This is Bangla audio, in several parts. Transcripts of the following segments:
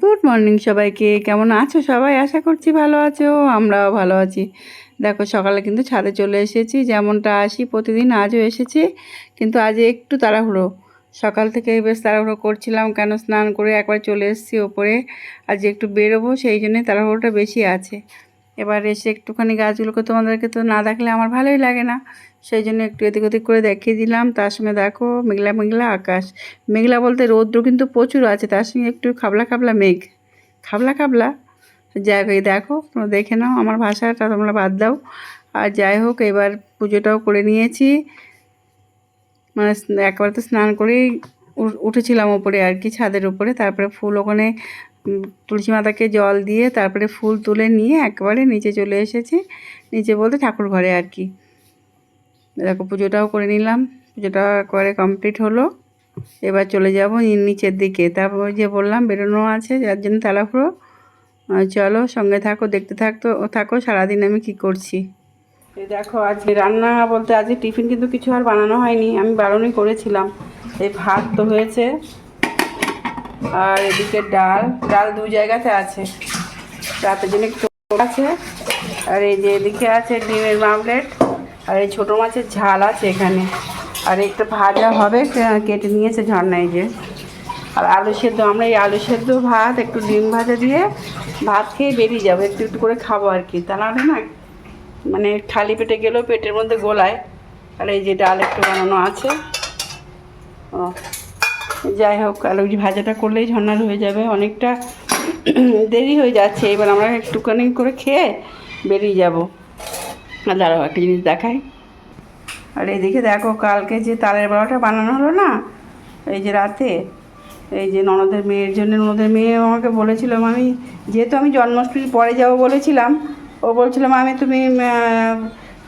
গুড মর্নিং সবাইকে। কেমন আছো সবাই? আশা করছি ভালো আছো, আমরাও ভালো আছি। দেখো, সকালে কিন্তু ছাদে চলে এসেছি, যেমনটা আসি প্রতিদিন, আজও এসেছি, কিন্তু আজ একটু তাড়াহুড়ো। সকাল থেকে বেশ তাড়াহুড়ো করছিলাম, কেন স্নান করে একবার চলে এসেছি ওপরে, আজ একটু বেরোবো, সেই জন্যে তাড়াহুড়োটা বেশি আছে। এবার এসে একটুখানি গাছগুলোকে তোমাদেরকে তো না দেখলে আমার ভালোই লাগে না। সেই জন্য একটু এদিক ওদিক করে দেখিয়ে দিলাম। তার সঙ্গে দেখো মেঘলা মেঘলা আকাশ। মেঘলা বলতে রৌদ্র কিন্তু প্রচুর আছে, তার সঙ্গে একটু খাবলা খাবলা মেঘ। খাবলা খাবলা? যাই হোক দেখো, তোমরা দেখে নাও আমার ভাষাটা, তোমরা বাদ দাও। আর যাই হোক, এবার পুজোটাও করে নিয়েছি। মানে একবার তো স্নান করেই উঠেছিলাম ওপরে আর কি, ছাদের উপরে। তারপরে ফুল ওখানে তুলসী মাতাকে জল দিয়ে তারপরে ফুল তুলে নিয়ে একবারে নিচে চলে এসেছি। নিচে বলতে ঠাকুর ঘরে আর কি। দেখো পুজোটাও করে নিলাম। পুজোটা একবারে কমপ্লিট হলো। এবার চলে যাব নিচের দিকে। তারপর যে বললাম বেরোনো আছে যার জন্য আহ, চলো সঙ্গে থাকো দেখতে থাকতো থাকো সারাদিন আমি কি করছি। দেখো আজকে রান্না বলতে আজকে টিফিন কিন্তু কিছু আর বানানো হয়নি। আমি বারণই করেছিলাম। এই ভাত তো হয়েছে। আর এদিকে ডাল ডাল দু জায়গাতে আছে। রাতের জন্য একটু আছে। আর এই যে এদিকে আছে ডিমের মামলেট, আর এই ছোটো মাছের ঝাল আছে এখানে। আর একটা ভাজা হবে কেটে নিয়েছে ঝর্ণায় যে। আর আলু সেদ্ধ, আমরা এই আলু সেদ্ধ ভাত, একটু ডিম ভাজা দিয়ে ভাত খেয়ে বেরিয়ে যাব। একটু একটু করে খাব আর কি। তা নাহলে না মানে খালি পেটে গেলেও পেটের মধ্যে গোলায়। আর এই যে ডাল একটু বানানো আছে। ও যাই হোক আলু ভাজাটা করলেই ঝর্নার হয়ে যাবে। অনেকটা দেরি হয়ে যাচ্ছে। এবার আমরা একটুখানি করে খেয়ে বেরিয়ে যাব। আর দাঁড়াও, একটা জিনিস দেখাই। আর এইদিকে দেখো, কালকে যে তালের বড়াটা বানানো হলো না, এই যে রাতে, এই যে ননদের মেয়ের জন্য, ননদের মেয়ে আমাকে বলেছিল আমি যেহেতু আমি জন্মাষ্টমীর পরে যাব বলেছিলাম, ও বলছিলাম আমি তুমি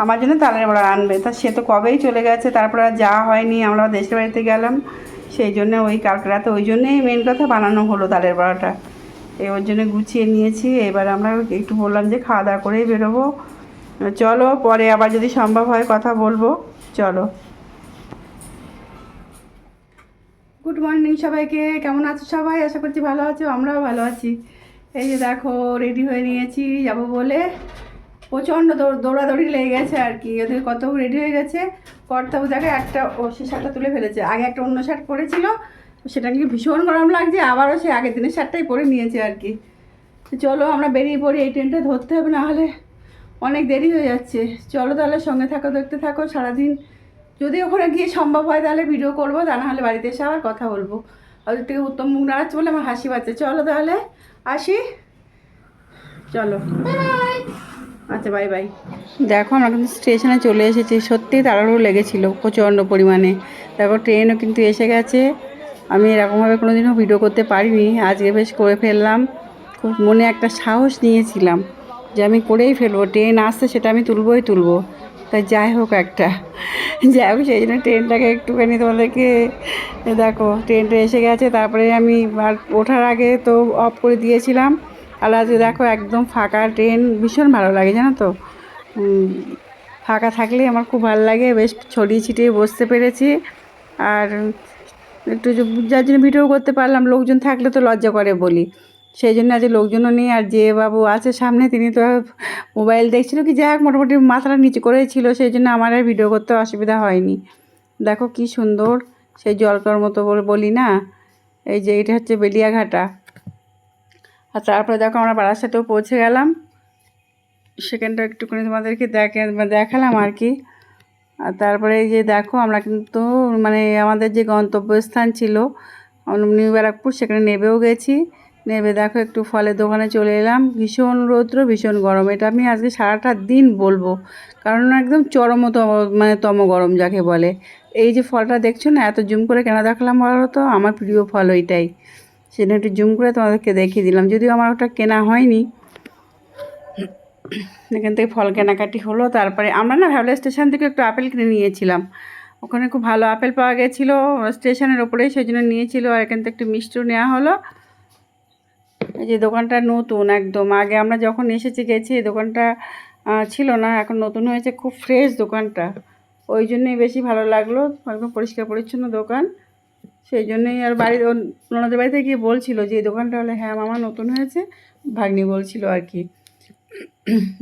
আমার জন্য তালের বড়া আনবে। তা সে তো কবেই চলে গেছে, তারপর আর যাওয়া হয়নি। আমরা দেশের বাড়িতে গেলাম। সেই জন্য ওই কালকে রাতে ওই জন্যই মেন কথা বানানো হলো তালের বড়াটা। এই ওর জন্য গুছিয়ে নিয়েছি, এবার আমরা একটু বললাম যে খাওয়া দাওয়া করেই বেরোবো। চলো, পরে আবার যদি সম্ভব হয় কথা বলব। চলো। গুড মর্নিং সবাইকে, কেমন আছো সবাই? আশা করছি ভালো আছো, আমরাও ভালো আছি। এই যে দেখো রেডি হয়ে নিয়েছি, যাব বলে। প্রচণ্ড দৌড় দৌড়াদৌড়ি লেগে গেছে আর কি। ওদের কত রেডি হয়ে গেছে? কর্তাবু দেখে একটা ও সে শার্টটা তুলে ফেলেছে। আগে একটা অন্য শার্ট পরেছিল। সেটা নাকি ভীষণ গরম লাগছে। আবারও সে আগের দিনের শার্টটাই পরে নিয়েছে আর কি। চলো, আমরা বেরিয়ে পড়ি এই ট্রেনটা ধরতে হবে না হলে অনেক দেরি হয়ে যাচ্ছে। চলো তাহলে সঙ্গে থাকো, দেখতে থাকো সারাদিন। যদি ওখানে গিয়ে সম্ভব হয় তাহলে ভিডিও করব, তা না হলে বাড়িতে এসে আবার কথা বলব। ওদের থেকে উত্তম মুখ নাড়াচ্ছে বলে আমার হাসি পাচ্ছে। চলো তাহলে, আসি। চলো। আচ্ছা বাই বাই দেখো, আমরা কিন্তু স্টেশনে চলে এসেছি। সত্যিই তাড়াহুড়ো লেগেছিল প্রচণ্ড পরিমাণে। দেখো ট্রেনও কিন্তু এসে গেছে। আমি এরকমভাবে কোনো দিনও ভিডিও করতে পারিনি। আজকে বেশ করে ফেললাম। খুব মনে একটা সাহস নিয়েছিলাম যে আমি করেই ফেলব। ট্রেন আসছে সেটা আমি তুলবই তুলবো। তাই যাই হোক একটা। যাই হোক, সেই জন্য ট্রেনটাকে একটুখানি তোমাদেরকে দেখো ট্রেনটা এসে গেছে। তারপরে আমি ওঠার আগে তো অফ করে দিয়েছিলাম। আর আজকে দেখো একদম ফাঁকা ট্রেন, ভীষণ ভালো লাগে, জানো তো? ফাঁকা থাকলে আমার খুব ভালো লাগে, বেশ ছড়িয়ে ছিটিয়ে বসতে পেরেছি। আর একটু যার জন্য ভিডিও করতে পারলাম, লোকজন থাকলে তো লজ্জা করে বলি। সেই জন্য আজ লোকজনও নেই, আর যে বাবু আছে সামনে, তিনি তো মোবাইল দেখছিল, কি যাই হোক মোটামুটি মাথাটা নিচু করেই ছিল সেই জন্য আমার আর ভিডিও করতে অসুবিধা হয়নি। দেখো কি সুন্দর, সেই জলকর মতো বলি না? এই যে, এটা হচ্ছে বেলিয়াঘাটা। আর তারপরে দেখো আমরা পাড়ার সাথেও পৌঁছে গেলাম। সেখানটা একটুখানি তোমাদেরকে দেখে দেখালাম আর কি। আর তারপরে এই যে দেখো, আমরা কিন্তু মানে আমাদের যে গন্তব্যস্থান ছিল নিউ ব্যারাকপুর, সেখানে নেবেও গেছি। নেবে দেখো একটু ফলের দোকানে চলে এলাম। ভীষণ রৌদ্র, ভীষণ গরম। এটা আমি আজকে সারাটা দিন বলব। কারণ একদম চরমতম মানে তম গরম যাকে বলে। এই যে ফলটা দেখছ না, এত জুম করে কেন দেখালাম বলো তো? আমার প্রিয় ফল ওইটাই। সেটা একটু জুম করে তোমাদেরকে দেখিয়ে দিলাম। যদিও আমার ওটা কেনা হয়নি। এখান থেকে ফল কেনাকাটি হলো। তারপরে আমরা না হাওড়া স্টেশন থেকে একটু আপেল কিনে নিয়েছিলাম। ওখানে খুব ভালো আপেল পাওয়া গেছিল। স্টেশনের ওপরেই সেই জন্য নিয়েছিল। আর এখান থেকে একটু মিষ্টিও নেওয়া হলো। এই যে দোকানটা নতুন একদম। আগে আমরা যখন এসেছি, গেছি, এই দোকানটা ছিল না। এখন নতুন হয়েছে। খুব ফ্রেশ দোকানটা। ওই জন্যই বেশি ভালো লাগল। একদম পরিষ্কার পরিচ্ছন্ন দোকান। সেই জন্যই আর বাড়ির ওন- ওনাদের বাড়িতে গিয়ে বলছিল যে, এই দোকানটা হলে হ্যাঁ মামা নতুন হয়েছে। ভাগ্নি বলছিল আর কি।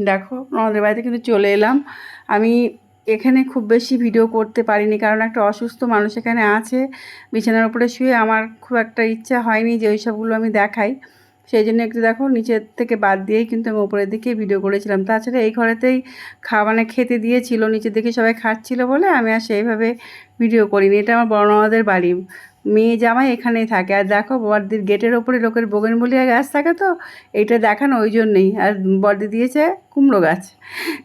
দেখো, ওনাদের বাড়িতে কিন্তু চলে এলাম। আমি এখানে খুব বেশি ভিডিও করতে পারিনি, কারণ একটা অসুস্থ মানুষ এখানে আছে। বিছানার উপরে শুয়ে আমার খুব একটা ইচ্ছা হয়নি যে ওই সবগুলো আমি দেখাই। সেই জন্য একটু দেখো, নিচের থেকে বাদ দিয়েই কিন্তু আমি উপরের দিকে ভিডিও করেছিলাম। তাছাড়া এই ঘরেতেই খাওয়া মানে খেতে দিয়েছিল, নিচের দিকে সবাই খাচ্ছিল বলে আমি আর সেইভাবে ভিডিও করিনি। এটা আমার বড় বাড়ি। মেয়ে জামাই এখানেই থাকে। আর দেখো বড়দির গেটের ওপরে লোকের বগেনবলিয়া গাছ থাকে তো, এইটা দেখানো ওই জন্যেই। আর বর্দি দিয়েছে কুমড়ো গাছ।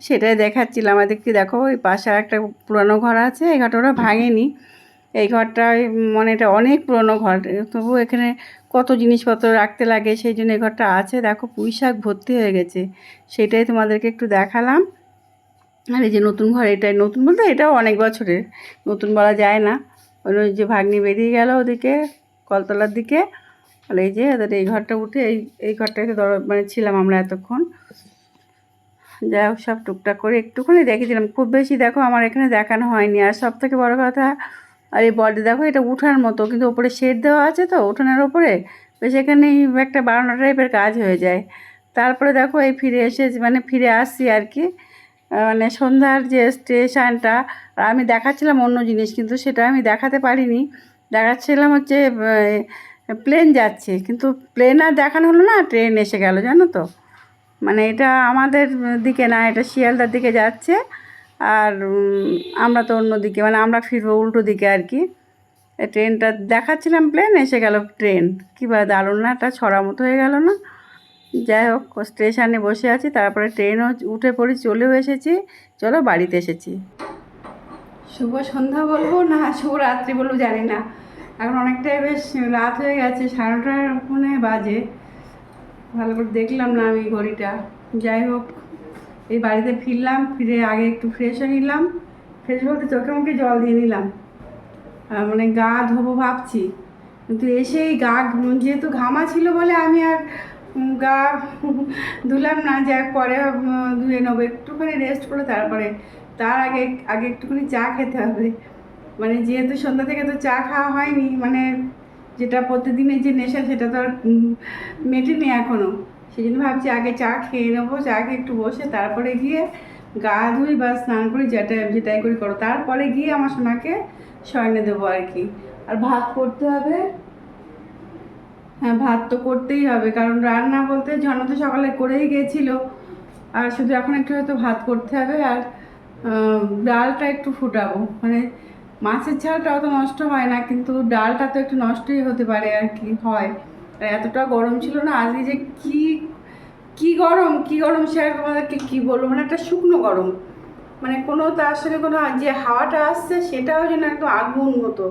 সেটাই দেখাচ্ছিলাম। আমাদেরকে দেখো, ওই পাশে আর একটা পুরানো ঘর আছে, এই ঘরটা ওরা ভাঙেনি। এই ঘরটায় মানে এটা অনেক পুরনো ঘর। তবু এখানে কত জিনিসপত্র রাখতে লাগে, সেই জন্য এই ঘরটা আছে। দেখো পুঁই শাক ভর্তি হয়ে গেছে। সেটাই তোমাদেরকে একটু দেখালাম। আর এই যে নতুন ঘর, এটাই নতুন বলতে, এটাও অনেক বছরের। নতুন বলা যায় না। ওই যে ভাগ্নি বেরিয়ে গেল ওদিকে, কলতলার দিকে। আর এই যে ওদের এই ঘরটা উঠে এই এই ঘরটাতে ধরো মানে ছিলাম আমরা এতক্ষণ। যাই হোক, সব টুকটাক করে একটুখানি দেখিয়েছিলাম খুব বেশি দেখো আমার এখানে দেখানো হয়নি। আর সব থেকে বড়ো কথা, আর এই বডি দেখো এটা উঠার মতো, কিন্তু ওপরে শেড দেওয়া আছে তো উঠানের ওপরে। বেশ এখানেই একটা বারানো টাইপের কাজ হয়ে যায়। তারপরে দেখো এই ফিরে এসে মানে ফিরে আসছি আর কি। মানে সন্ধ্যার যে স্টেশনটা, আমি দেখাচ্ছিলাম অন্য জিনিস, কিন্তু সেটা আমি দেখাতে পারিনি। দেখাচ্ছিলাম হচ্ছে প্লেন যাচ্ছে, কিন্তু প্লেন আর দেখানো হলো না, ট্রেন এসে গেল, জানো তো? মানে এটা আমাদের দিকে না, এটা শিয়ালদার দিকে যাচ্ছে, আর আমরা তো অন্য দিকে মানে আমরা ফিরবো উল্টো দিকে আর কি। ট্রেনটা দেখাচ্ছিলাম প্লেন, এসে গেল ট্রেন। কী বা দারুণ না একটা ছড়া মতো হয়ে গেল না? যাই হোক, স্টেশনে বসে আছি, তারপরে ট্রেনও উঠে পড়ি, চলেও এসেছি। চলো বাড়িতে এসেছি। শুভ সন্ধ্যা বলব? না, শুভ রাত্রি বলব, জানি না। এখন অনেকটাই বেশ রাত হয়ে গেছে সাড়ে নটার মনে বাজে। ভালো করে দেখলাম না আমি ঘড়িটা। যাই হোক, এই বাড়িতে ফিরলাম, ফিরে আগে একটু ফ্রেশ হয়ে নিলাম। ফ্রেশ বলতে চোখে মুখে জল দিয়ে নিলাম। মানে গা ধোবো ভাবছি। কিন্তু এসেই গা, যেহেতু ঘামা ছিল বলে আমি আর গা ধুলাম না, যাক পরে ধুয়ে নেব। একটুখানি রেস্ট করে তারপরে, তার আগে আগে একটুখানি চা খেতে হবে। মানে যেহেতু সন্ধ্যা থেকে তো চা খাওয়া হয়নি মানে যেটা প্রতিদিনের যে নেশা, সেটা তো আর মেটেনি এখনও সেই জন্য ভাবছি আগে চা খেয়ে নেব, চা খেয়ে একটু বসে, তারপরে গিয়ে গা ধুই বা স্নান করি, যেটা, যেটাই করি করো। তারপরে গিয়ে আমার সোনাকে শয়নে দেবো আর কি। আর ভাত করতে হবে ভাত তো করতেই হবে। কারণ রান্না বলতে ঝর্ণা তো সকালে করেই গেছিল। আর শুধু এখন একটু হয়তো ভাত করতে হবে। আর ডালটা একটু ফুটাবো। মানে মাছের ঝালটা অত নষ্ট হয় না, কিন্তু ডালটা তো একটু নষ্টই হতে পারে আর কি, হয়। আর এতটা গরম ছিল না, আজকে যে কি কি গরম কি গরম সে আর তোমাদেরকে কি বলব? মানে একটা শুকনো গরম। মানে কোনো তার সাথে কোনো যে হাওয়াটা আসছে, সেটাও যেন একদম আগুন মতো।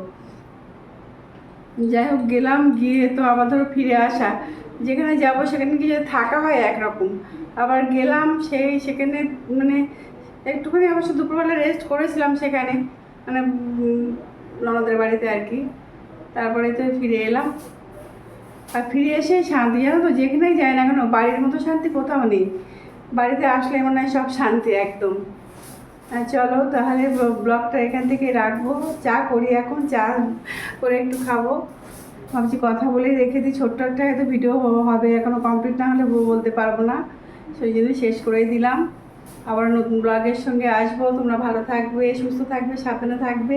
যাই হোক, গেলাম, গিয়ে তো আবার ধরো ফিরে আসা। যেখানে যাব, সেখানে গিয়ে থাকা হয় একরকম। আবার গেলাম, সেই সেখানে মানে একটুখানি অবশ্য দুপুরবেলা রেস্ট করেছিলাম সেখানে। মানে ননদের বাড়িতে আর কি। তারপরে তো ফিরে এলাম। আর ফিরে এসে শান্তি, জানো তো, যেখানেই যাই না কেন, বাড়ির মতো শান্তি কোথাও নেই। বাড়িতে আসলে মনে হয় সব শান্তি একদম। চলো তাহলে ব্লগটা এখান থেকে রাখব। চা করি এখন, চা করে একটু খাব। ভাবছি কথা বলেই রেখে দিই, ছোট্ট একটা হয়তো ভিডিও হবে এখনও কমপ্লিট না হলে বলতে পারব না। সেই জন্য শেষ করেই দিলাম। আবার নতুন ব্লগের সঙ্গে আসব। তোমরা ভালো থাকবে, সুস্থ থাকবে, সাবধানে থাকবে।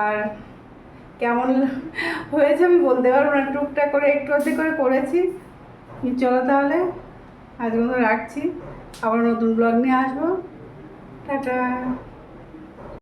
আর কেমন হয়েছে আমি বলতে পারব না, টুকটাক করে, একটু অর্ধেক করে করেছি। চলো তাহলে আজকে রাখছি। আবার নতুন ব্লগ নিয়ে আসব। 拜拜。